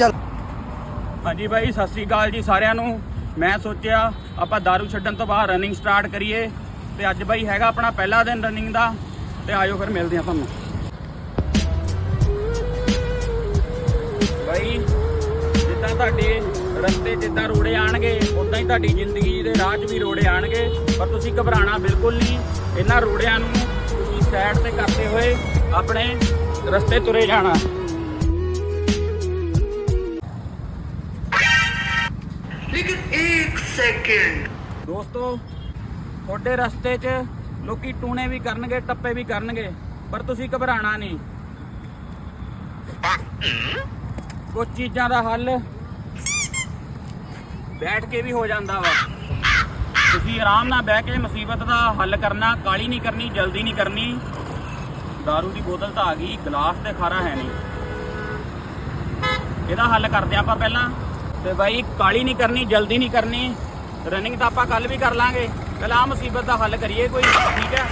ਚੱਲ। ਹਾਂਜੀ ਬਾਈ ਸਤਿ ਸ੍ਰੀ ਅਕਾਲ ਜੀ ਸਾਰਿਆਂ ਨੂੰ। ਮੈਂ ਸੋਚਿਆ ਆਪਾਂ दारू ਛੱਡਣ ਤੋਂ ਬਾਅਦ ਰਨਿੰਗ ਸਟਾਰਟ ਕਰੀਏ। ਤੇ ਅੱਜ ਬਾਈ ਹੈਗਾ ਆਪਣਾ ਪਹਿਲਾ ਦਿਨ ਰਨਿੰਗ ਦਾ। ਤੇ ਆਜੋ ਫਿਰ ਮਿਲਦੇ ਆ ਤੁਹਾਨੂੰ। ਬਾਈ ਜਿੱਦਾਂ ਤੁਹਾਡੇ ਰਸਤੇ ਜਿੱਦਾਂ ਰੋੜੇ ਆਣਗੇ, ਉਦਾਂ ਹੀ ਤੁਹਾਡੀ ਜ਼ਿੰਦਗੀ ਦੇ ਰਾਹ 'ਚ ਵੀ ਰੋੜੇ ਆਣਗੇ। ਪਰ ਤੁਸੀਂ ਘਬਰਾਣਾ ਬਿਲਕੁਲ ਨਹੀਂ। ਇਹਨਾਂ ਰੋੜਿਆਂ ਨੂੰ ਤੁਸੀਂ ਸਾਈਡ ਤੇ ਕਰਦੇ ਹੋਏ ਆਪਣੇ ਰਸਤੇ ਤੁਰੇ ਜਾਣਾ। ਸੈਕਿੰਡ ਦੋਸਤੋ, ਤੁਹਾਡੇ ਰਸਤੇ 'ਚ ਲੋਕੀ ਟੂਣੇ ਵੀ ਕਰਨਗੇ, ਟੱਪੇ ਵੀ ਕਰਨਗੇ, ਪਰ ਤੁਸੀਂ ਘਬਰਾਣਾ ਨਹੀਂ। ਕੁਝ ਚੀਜ਼ਾਂ ਦਾ ਹੱਲ ਬੈਠ ਕੇ ਵੀ ਹੋ ਜਾਂਦਾ ਵਾ। ਤੁਸੀਂ ਆਰਾਮ ਨਾਲ ਬਹਿ ਕੇ ਮੁਸੀਬਤ ਦਾ ਹੱਲ ਕਰਨਾ ਕਾਲੀ ਨਹੀਂ ਕਰਨੀ, ਜਲਦੀ ਨਹੀਂ ਕਰਨੀ। दारू ਦੀ ਬੋਤਲ ਤਾਂ ਆ ਗਈ, ਗਲਾਸ ਤੇ ਖਾਰਾ ਹੈ ਨਹੀਂ। ਇਹਦਾ ਹੱਲ ਕਰਦੇ ਆਪਾਂ ਪਹਿਲਾਂ। ਤੇ ਬਾਈ, ਕਾਲੀ ਨਹੀਂ ਕਰਨੀ, ਜਲਦੀ ਨਹੀਂ ਕਰਨੀ। ਰਨਿੰਗ ਤਾਂ ਆਪਾਂ ਕੱਲ ਵੀ ਕਰ ਲਾਂਗੇ। ਪਹਿਲਾਂ ਆ ਮੁਸੀਬਤ ਦਾ ਹੱਲ ਕਰੀਏ ਕੋਈ, ਠੀਕ ਹੈ?